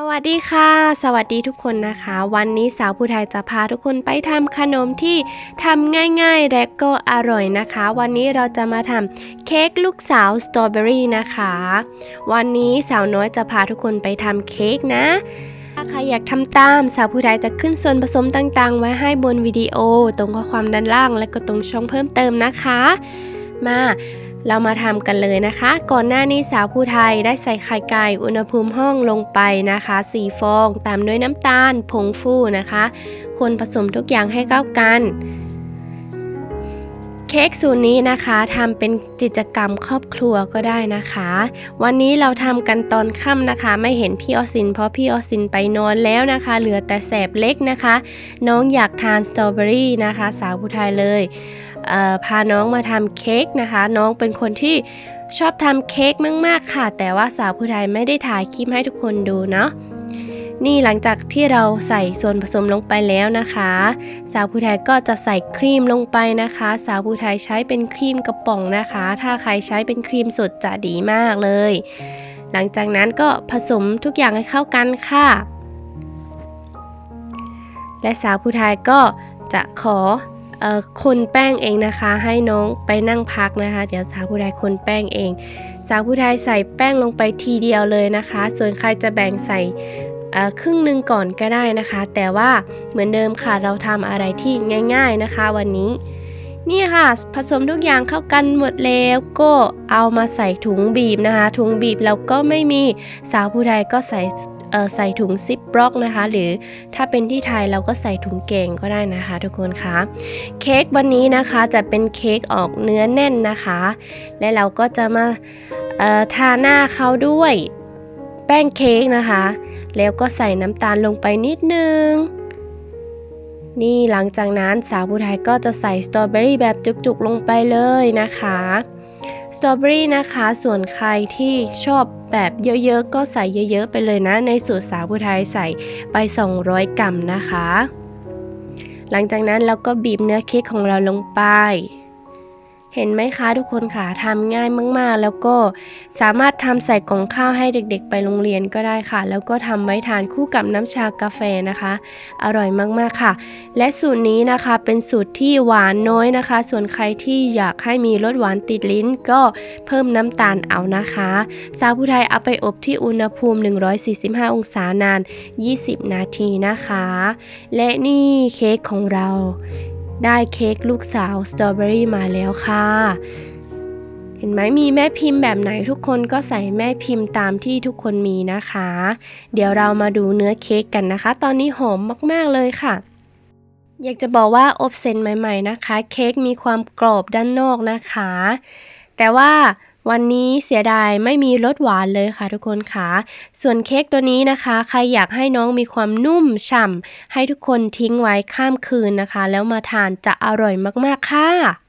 สวัสดีค่ะ สวัสดีทุกคนนะคะ วันนี้สาวผู้ไทยจะพาทุกคนไปทำขนมที่ทำง่ายๆ และก็อร่อยนะคะ วันนี้เราจะมาทำเค้กลูกสาวสตรอเบอรี่นะคะ วันนี้สาวน้อยจะพาทุกคนไปทำเค้กนะ ถ้าใครอยากทำตามสาวผู้ไทยจะขึ้นส่วนผสมต่างๆ ไว้ให้บนวิดีโอ ตรงข้อความด้านล่าง และก็ตรงช่องเพิ่มเติมนะคะ มา เรามาทำกันเลยนะคะ ก่อนหน้านี้สาวผู้ไทยได้ใส่ไข่ไก่อุณหภูมิห้องลงไปนะคะ4ฟอง ตามด้วยน้ำตาลผงฟูนะคะ คนผสมทุกอย่างให้เข้ากัน เค้กสูตรนี้นะคะทำเป็นกิจกรรมครอบครัวก็ได้นะคะ วันนี้เราทำกันตอนค่ำนะคะ ไม่เห็นพี่ออสิน เพราะพี่ออสินไปนอนแล้วนะคะ เหลือแต่แสบเล็กนะคะ น้องอยากทานสตรอเบอรี่นะคะ สาวผู้ไทยเลยเพาน้องมาทำเค้กนะคะ น้องเป็นคนที่ชอบทำเค้กมาก ๆ ค่ะ แต่ว่าสาวผู้ไทยไม่ได้ถ่ายคลิปให้ทุกคนดูเนาะ นี่หลังจากที่เราใส่ส่วนผสมลงไปแล้วนะคะ สาวผู้ไทยก็จะใส่ครีมลงไปนะคะ สาวผู้ไทยใช้เป็นครีมกระป๋องนะคะ ถ้าใครใช้เป็นครีมสดจะดีมากเลย หลังจากนั้นก็ผสมทุกอย่างให้เข้ากันค่ะ และสาวผู้ไทยก็จะขอคนแป้งเองนะคะ ให้น้องไปนั่งพักนะคะ เดี๋ยวสาวผู้ไทยคนแป้งเอง สาวผู้ไทยใส่แป้งลงไปทีเดียวเลยนะคะ ส่วนใครจะแบ่งใส่ ครึ่งหนึ่งก่อนก็ได้นะคะ แต่ว่าเหมือนเดิมค่ะเราทำอะไรที่ง่าย ๆนะคะ วันนี้ นี่ค่ะผสมทุกอย่างเข้ากันหมดแล้วก็เอามาใส่ถุงบีบนะคะ ถุงบีบเราก็ไม่มีสาวผู้ไทยก็ใส่ใส่ถุงซิปบล็อกนะคะ หรือถ้าเป็นที่ไทยเราก็ใส่ถุงเก่งก็ได้นะคะ ทุกคนคะเค้กวันนี้นะคะจะเป็นเค้กออกเนื้อแน่นนะคะ และเราก็จะมาทาหน้าเขาด้วย แป้งเค้กนะคะ แล้วก็ใส่น้ำตาลลงไปนิดนึง นี่หลังจากนั้นสาวผู้ไทยก็จะใส่สตรอเบอรี่แบบจุกๆลงไปเลยนะคะสตรอเบอรี่นะคะ ส่วนใครที่ชอบแบบเยอะๆ ก็ใส่เยอะๆ ไปเลยนะ ในสูตรสาวผู้ไทยใส่ไป 200 กรัมนะคะ หลังจากนั้นเราก็บีบเนื้อเค้กของเราลงไป เห็นไหมคะทุกคนค่ะทำง่ายมากๆ แล้วก็สามารถทำใส่กล่องข้าวให้เด็กๆ ไปโรงเรียนก็ได้ค่ะ แล้วก็ทำไว้ทานคู่กับน้ำชากาแฟนะคะ อร่อยมากๆค่ะ และสูตรนี้นะคะเป็นสูตรที่หวานน้อยนะคะ ส่วนใครที่อยากให้มีรสหวานติดลิ้นก็เพิ่มน้ำตาลเอานะคะ สาวผู้ไทยเอาไปอบที่อุณหภูมิ 145 องศานาน 20 นาทีนะคะ และนี่เค้กของเรา ได้เค้กลูกสาวสตรอเบอรี่มาแล้วค่ะ เห็นไหมมีแม่พิมพ์แบบไหนทุกคนก็ใส่แม่พิมพ์ตามที่ทุกคนมีนะคะ เดี๋ยวเรามาดูเนื้อเค้กกันนะคะ ตอนนี้หอมมากๆเลยค่ะอยากจะบอกว่าอบเซนใหม่ ๆ นะคะ เค้กมีความกรอบด้านนอกนะคะ แต่ว่า วันนี้เสียดายไม่มีรสหวานเลยค่ะทุกคนค่ะ ส่วนเค้กตัวนี้นะคะ ใครอยากให้น้องมีความนุ่มฉ่ำให้ทุกคนทิ้งไว้ข้ามคืนนะคะ แล้วมาทานจะอร่อยมากๆค่ะ